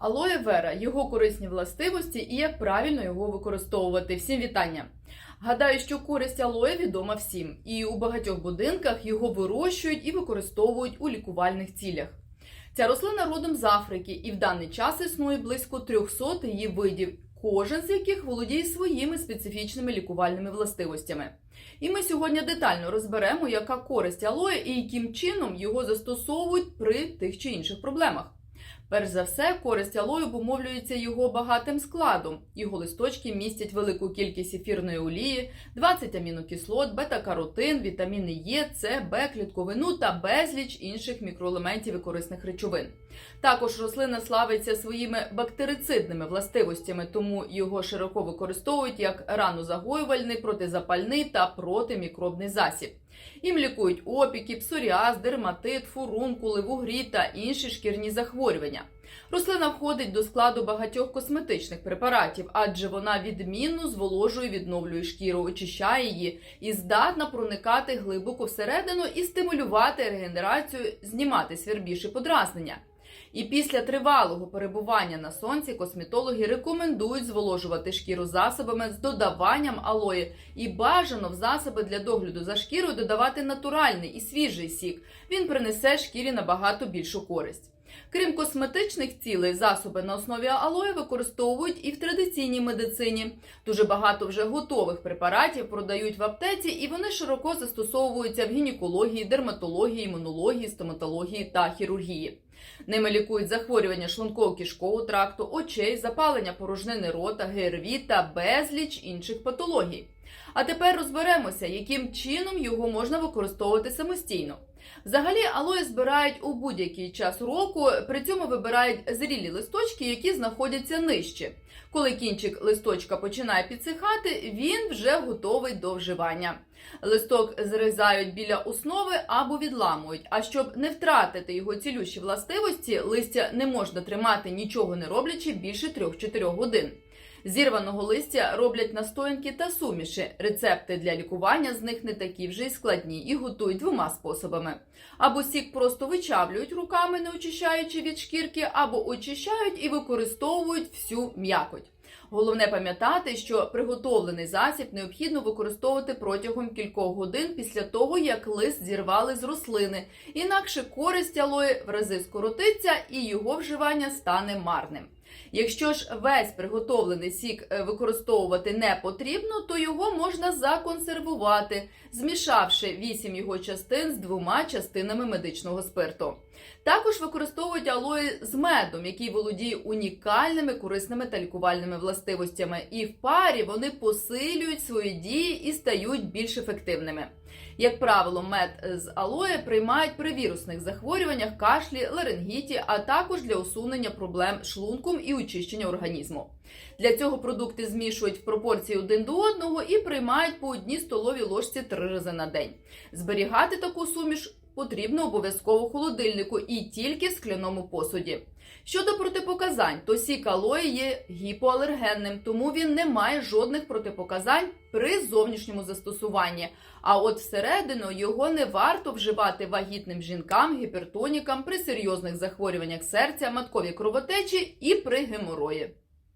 Алоє вера, його корисні властивості і як правильно його використовувати. Всім вітання! Гадаю, що користь алоє відома всім, і у багатьох будинках його вирощують і використовують у лікувальних цілях. Ця рослина родом з Африки, і в даний час існує близько 300 її видів, кожен з яких володіє своїми специфічними лікувальними властивостями. І ми сьогодні детально розберемо, яка користь алоє і яким чином його застосовують при тих чи інших проблемах. Перш за все, користь алою обумовлюється його багатим складом. Його листочки містять велику кількість ефірної олії, 20 амінокислот, бета-каротин, вітаміни Е, С, Б, клітковину та безліч інших мікроелементів і корисних речовин. Також рослина славиться своїми бактерицидними властивостями, тому його широко використовують як ранозагоювальний, протизапальний та протимікробний засіб. Їм лікують опіки, псоріаз, дерматит, фурункули, вугрі та інші шкірні захворювання. Рослина входить до складу багатьох косметичних препаратів, адже вона відмінно зволожує, відновлює шкіру, очищає її і здатна проникати глибоко всередину і стимулювати регенерацію, знімати свірбіші подразнення. І після тривалого перебування на сонці косметологи рекомендують зволожувати шкіру засобами з додаванням алої і бажано в засоби для догляду за шкірою додавати натуральний і свіжий сік. Він принесе шкірі набагато більшу користь. Крім косметичних цілей, засоби на основі алої використовують і в традиційній медицині. Дуже багато вже готових препаратів продають в аптеці, і вони широко застосовуються в гінекології, дерматології, імунології, стоматології та хірургії. Ними лікують захворювання шлунково-кишкового тракту, очей, запалення порожнини рота, ГРВІ та безліч інших патологій. А тепер розберемося, яким чином його можна використовувати самостійно. Взагалі, алоє збирають у будь-який час року, при цьому вибирають зрілі листочки, які знаходяться нижче. Коли кінчик листочка починає підсихати, він вже готовий до вживання. Листок зрізають біля основи або відламують. А щоб не втратити його цілющі властивості, листя не можна тримати нічого не роблячи більше 3-4 годин. Зірваного листя роблять настоянки та суміші. Рецепти для лікування з них не такі вже й складні і готують двома способами. Або сік просто вичавлюють руками, не очищаючи від шкірки, або очищають і використовують всю м'якоть. Головне пам'ятати, що приготовлений засіб необхідно використовувати протягом кількох годин після того, як лист зірвали з рослини, інакше користь алої в рази скоротиться і його вживання стане марним. Якщо ж весь приготовлений сік е, використовувати не потрібно, то його можна законсервувати, змішавши 8 його частин з двома частинами медичного спирту. Також використовують алої з медом, який володіє унікальними корисними та лікувальними властивостями, і в парі вони посилюють свої дії і стають більш ефективними. Як правило, мед з алоє приймають при вірусних захворюваннях, кашлі, ларингіті, а також для усунення проблем шлунком і очищення організму. Для цього продукти змішують в пропорції один до одного і приймають по одній столовій ложці три рази на день. Зберігати таку суміш потрібно обов'язково холодильнику і тільки в скляному посуді. Щодо протипоказань, то сік алої є гіпоалергенним, тому він не має жодних протипоказань при зовнішньому застосуванні. А от всередину його не варто вживати вагітним жінкам, гіпертонікам при серйозних захворюваннях серця, матковій кровотечі і при геморої.